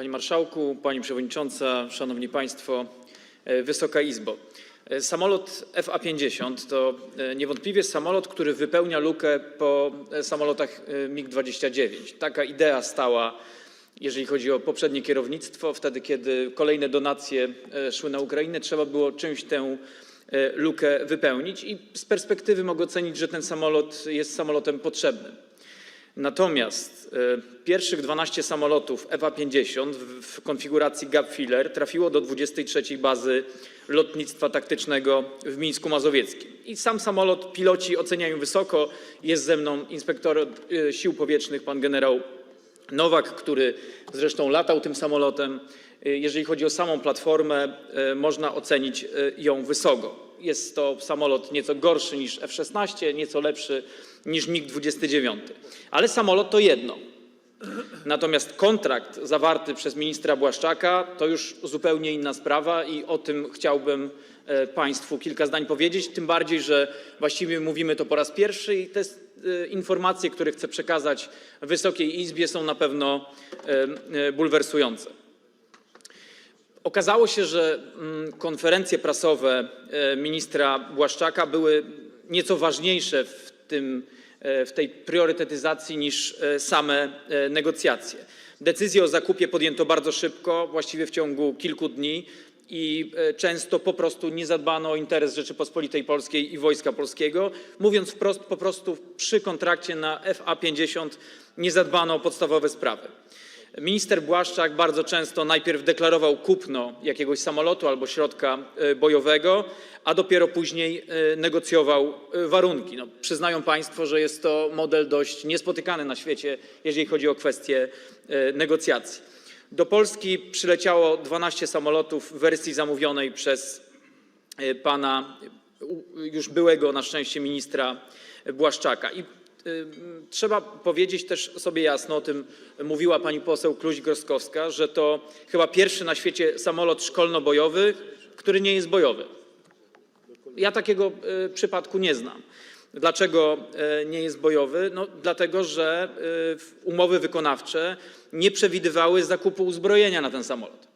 Panie Marszałku, Pani Przewodnicząca, Szanowni Państwo, e, Wysoka Izbo! E, Samolot FA-50 to e, niewątpliwie samolot, który wypełnia lukę po samolotach e, MiG-29. Taka idea stała, jeżeli chodzi o poprzednie kierownictwo. Wtedy, kiedy kolejne donacje szły na Ukrainę, trzeba było czymś tę lukę wypełnić i z perspektywy mogę ocenić, że ten samolot jest samolotem potrzebnym. Natomiast e, pierwszych 12 samolotów EWA-50 w, konfiguracji gap filler trafiło do 23 bazy lotnictwa taktycznego w Mińsku Mazowieckim. I sam samolot piloci oceniają wysoko. Jest ze mną inspektor e, sił powietrznych, pan generał Nowak, który zresztą latał tym samolotem. E, Jeżeli chodzi o samą platformę, e, można ocenić e, ją wysoko. Jest to samolot nieco gorszy niż F-16, nieco lepszy niż MiG-29. Ale samolot to jedno. Natomiast kontrakt zawarty przez ministra Błaszczaka to już zupełnie inna sprawa i o tym chciałbym e, Państwu kilka zdań powiedzieć. Tym bardziej, że właściwie mówimy to po raz pierwszy i te e, informacje, które chcę przekazać Wysokiej Izbie, są na pewno e, bulwersujące. Okazało się, że mm, konferencje prasowe e, ministra Błaszczaka były nieco ważniejsze w, e, tej priorytetyzacji niż e, same negocjacje. Decyzję o zakupie podjęto bardzo szybko, właściwie w ciągu kilku dni i często po prostu nie zadbano o interes Rzeczypospolitej Polskiej i Wojska Polskiego. Mówiąc wprost, po prostu przy kontrakcie na FA-50 nie zadbano o podstawowe sprawy. Minister Błaszczak bardzo często najpierw deklarował kupno jakiegoś samolotu albo środka e, bojowego, a dopiero później e, negocjował e, warunki. No, przyznają Państwo, że jest to model dość niespotykany na świecie, jeżeli chodzi o kwestie negocjacji. Do Polski przyleciało 12 samolotów w wersji zamówionej przez pana już byłego na szczęście ministra Błaszczaka. I trzeba powiedzieć też sobie jasno, o tym mówiła pani poseł Kluź-Groskowska, że to chyba pierwszy na świecie samolot szkolno-bojowy, który nie jest bojowy. Ja takiego y, przypadku nie znam. Dlaczego y, nie jest bojowy? No, dlatego, że y, umowy wykonawcze nie przewidywały zakupu uzbrojenia na ten samolot.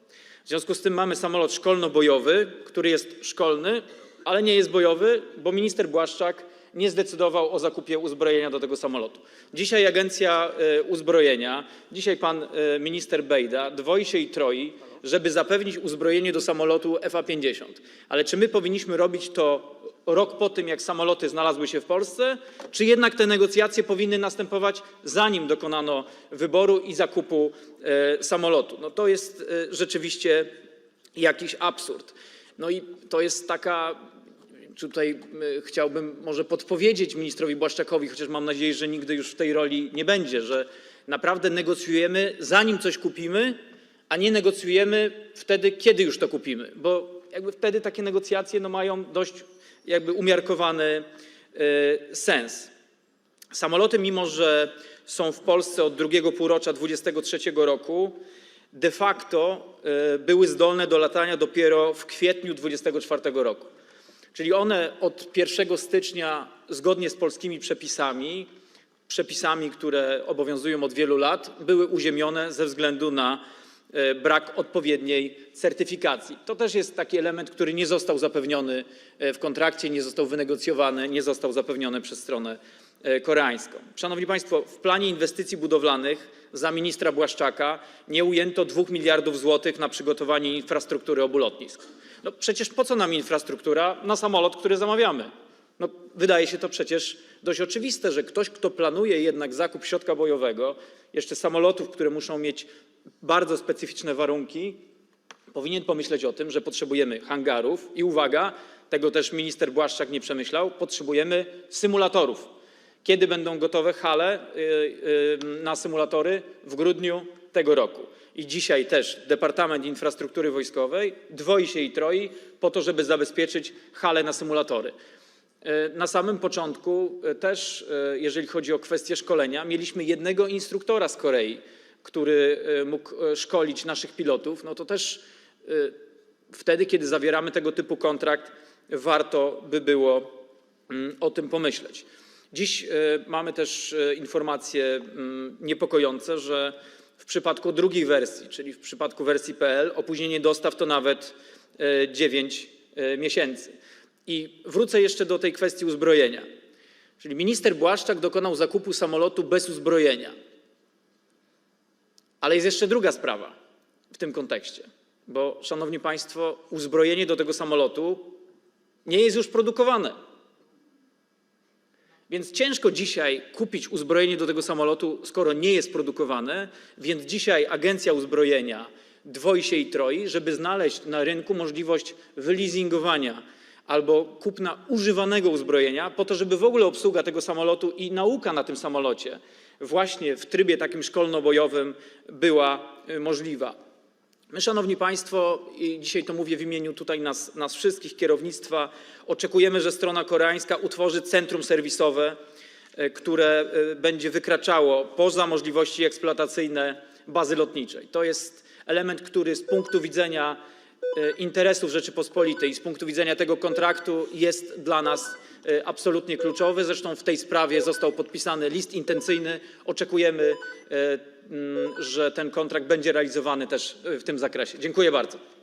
W związku z tym mamy samolot szkolno-bojowy, który jest szkolny, ale nie jest bojowy, bo minister Błaszczak nie zdecydował o zakupie uzbrojenia do tego samolotu. Dzisiaj Agencja e, Uzbrojenia, dzisiaj pan e, minister Bejda dwoi się i troi, żeby zapewnić uzbrojenie do samolotu FA-50. Ale czy my powinniśmy robić to rok po tym, jak samoloty znalazły się w Polsce, czy jednak te negocjacje powinny następować zanim dokonano wyboru i zakupu e, samolotu? No to jest rzeczywiście jakiś absurd. No i to jest taka tutaj chciałbym może podpowiedzieć ministrowi Błaszczakowi, chociaż mam nadzieję, że nigdy już w tej roli nie będzie, że naprawdę negocjujemy zanim coś kupimy, a nie negocjujemy wtedy, kiedy już to kupimy, bo wtedy takie negocjacje no, mają dość umiarkowany y, sens. Samoloty, mimo że są w Polsce od drugiego półrocza 2023 roku, de facto e, były zdolne do latania dopiero w kwietniu 2024 roku. Czyli one od 1 stycznia, zgodnie z polskimi przepisami, przepisami, które obowiązują od wielu lat, były uziemione ze względu na e, brak odpowiedniej certyfikacji. To też jest taki element, który nie został zapewniony e, w kontrakcie, nie został wynegocjowany, nie został zapewniony przez stronę koreańską. Szanowni Państwo, w planie inwestycji budowlanych za ministra Błaszczaka nie ujęto 2 miliardów złotych na przygotowanie infrastruktury obu lotnisk. No przecież po co nam infrastruktura na samolot, który zamawiamy? No, wydaje się to przecież dość oczywiste, że ktoś, kto planuje jednak zakup środka bojowego, jeszcze samolotów, które muszą mieć bardzo specyficzne warunki, powinien pomyśleć o tym, że potrzebujemy hangarów i uwaga, tego też minister Błaszczak nie przemyślał, potrzebujemy symulatorów. Kiedy będą gotowe hale y, y, na symulatory? W grudniu tego roku. I dzisiaj też Departament Infrastruktury Wojskowej dwoi się i troi po to, żeby zabezpieczyć hale na symulatory. E, Na samym początku też, jeżeli chodzi o kwestię szkolenia, mieliśmy jednego instruktora z Korei, który mógł szkolić naszych pilotów. No to też wtedy, kiedy zawieramy tego typu kontrakt, warto by było mm, o tym pomyśleć. Dziś e, mamy też e, informacje mm, niepokojące, że w przypadku drugiej wersji, czyli w przypadku wersji PL, opóźnienie dostaw to nawet 9 miesięcy. I wrócę jeszcze do tej kwestii uzbrojenia. Czyli minister Błaszczak dokonał zakupu samolotu bez uzbrojenia. Ale jest jeszcze druga sprawa w tym kontekście, bo szanowni państwo, uzbrojenie do tego samolotu nie jest już produkowane. Więc ciężko dzisiaj kupić uzbrojenie do tego samolotu, skoro nie jest produkowane, więc dzisiaj Agencja Uzbrojenia dwoi się i troi, żeby znaleźć na rynku możliwość wyleasingowania albo kupna używanego uzbrojenia po to, żeby w ogóle obsługa tego samolotu i nauka na tym samolocie właśnie w trybie takim szkolno-bojowym była y, możliwa. My, szanowni państwo, i dzisiaj to mówię w imieniu tutaj nas, wszystkich, kierownictwa, oczekujemy, że strona koreańska utworzy centrum serwisowe, e, które e, będzie wykraczało poza możliwości eksploatacyjne bazy lotniczej. To jest element, który z punktu widzenia interesów Rzeczypospolitej, z punktu widzenia tego kontraktu jest dla nas e, absolutnie kluczowy. Zresztą w tej sprawie został podpisany list intencyjny. Oczekujemy, e, że ten kontrakt będzie realizowany też e, w tym zakresie. Dziękuję bardzo.